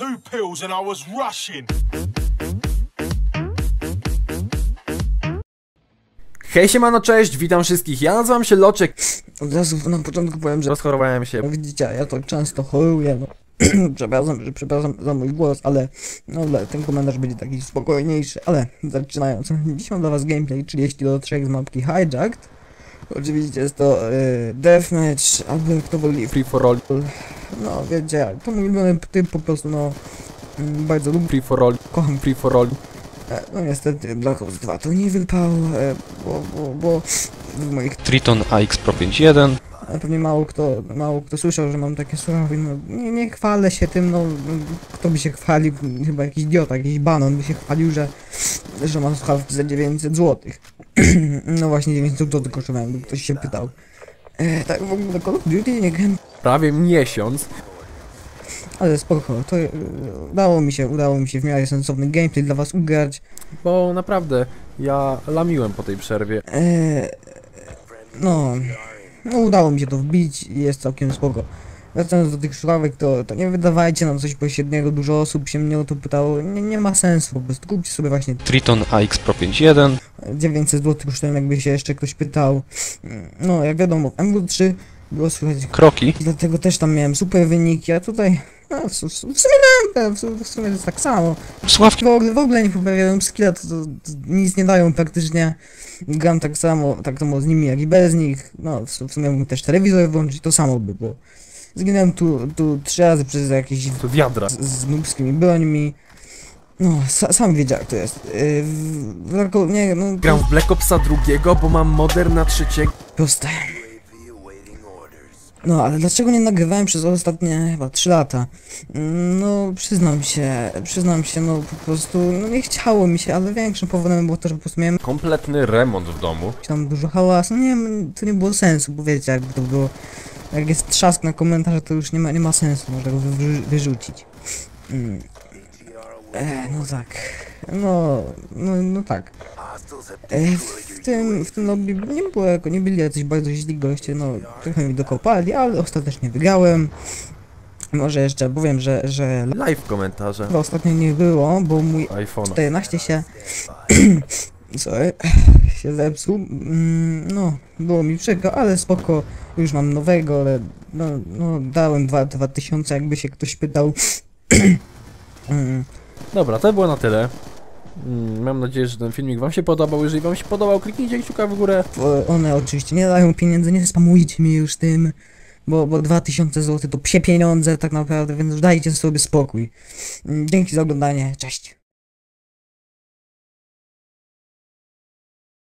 two pills and I was rushing. Hej siemano, cześć, witam wszystkich, ja nazywam się Loczek. Od razu na początku powiem, że Rozchorowałem się. widzicie, ja tak często choruję, no. przepraszam, że przepraszam za mój głos, ale no ale ten komentarz będzie taki spokojniejszy, ale zaczynając. Dziś mam dla was gameplay 30 do 3 z mapki Hijacked. Oczywiście jest to y, deathmatch, albo jak to woli, Free for all, no wiecie jak, to mój ulubiony typ po prostu, no mm, bardzo lubię, free for all, kocham free for all. E, No niestety Black Ops 2 to nie wypał, e, bo, bo, bo w moich Triton AX Pro 5.1 Ale pewnie mało kto, mało kto słyszał, że mam takie słuchawki, no nie, nie chwalę się tym, no kto by się chwalił, chyba jakiś idiota, jakiś banan by się chwalił, że, że mam słuchawki za 900 zł. no właśnie 900 zł kosztowają, gdyby ktoś się pytał. E, tak w ogóle Call of Duty nie grałem, Prawie miesiąc. ale spoko, to e, udało mi się, udało mi się w miarę sensowny gameplay dla was ugrać. Bo naprawdę, ja lamiłem po tej przerwie. E, no, no udało mi się to wbić i jest całkiem spoko. Wracając do tych słuchawek, to, to nie wydawajcie na coś pośredniego, dużo osób się mnie o to pytało, nie, nie ma sensu, po prostu kupcie sobie właśnie Triton AX Pro 5.1 900 zł kosztują, jakby się jeszcze ktoś pytał. No, jak wiadomo, w MW3 było słychać kroki i dlatego też tam miałem super wyniki, a tutaj, no, w, w, w sumie no, w, w sumie to jest tak samo. słuchawki W ogóle, w ogóle nie poprawiają skilla, to, to, to nic nie dają praktycznie. Gram tak samo, tak samo z nimi jak i bez nich. No, w, w sumie mógł też telewizor włączyć, to samo by było. Zginąłem tu, tu trzy razy przez jakieś To wiadra. z, z nubskimi brońmi. No, sa, sam wiedział jak to jest. Yy, w, w, nie, no, Gram w Black Opsa drugiego, bo mam modern na trzeciego. proste. No, ale dlaczego nie nagrywałem przez ostatnie chyba 3 lata? Mm, No, przyznam się, przyznam się, no po prostu, no nie chciało mi się, ale większym powodem było to, że po prostu miałem Kompletny remont w domu. tam dużo hałasu, no nie wiem, to nie było sensu, bo wiecie, jakby to było, jak jest trzask na komentarze, to już nie ma, nie ma sensu, można go wy, wyrzucić. Mm. E, no tak, no, no, no tak. E, w tym, w tym lobby nie było, jako, nie byli jacyś bardzo źli goście, no, trochę mi dokopali, ale ostatecznie wygrałem. Może jeszcze powiem, że, że Live komentarze. ostatnio nie było, bo mój iPhone. 14 się. Sorry, się zepsuł. Mm, No, było mi przykro, ale spoko. Już mam nowego, ale no, no dałem 2 2000, jakby się ktoś pytał. Dobra, to było na tyle. Mm, Mam nadzieję, że ten filmik wam się podobał. Jeżeli wam się podobał, kliknijcie kciuka w górę. One oczywiście nie dają pieniędzy, nie spamujcie mnie już tym. Bo, bo 2000 zł to psie pieniądze tak naprawdę, więc dajcie sobie spokój. Mm, Dzięki za oglądanie, cześć.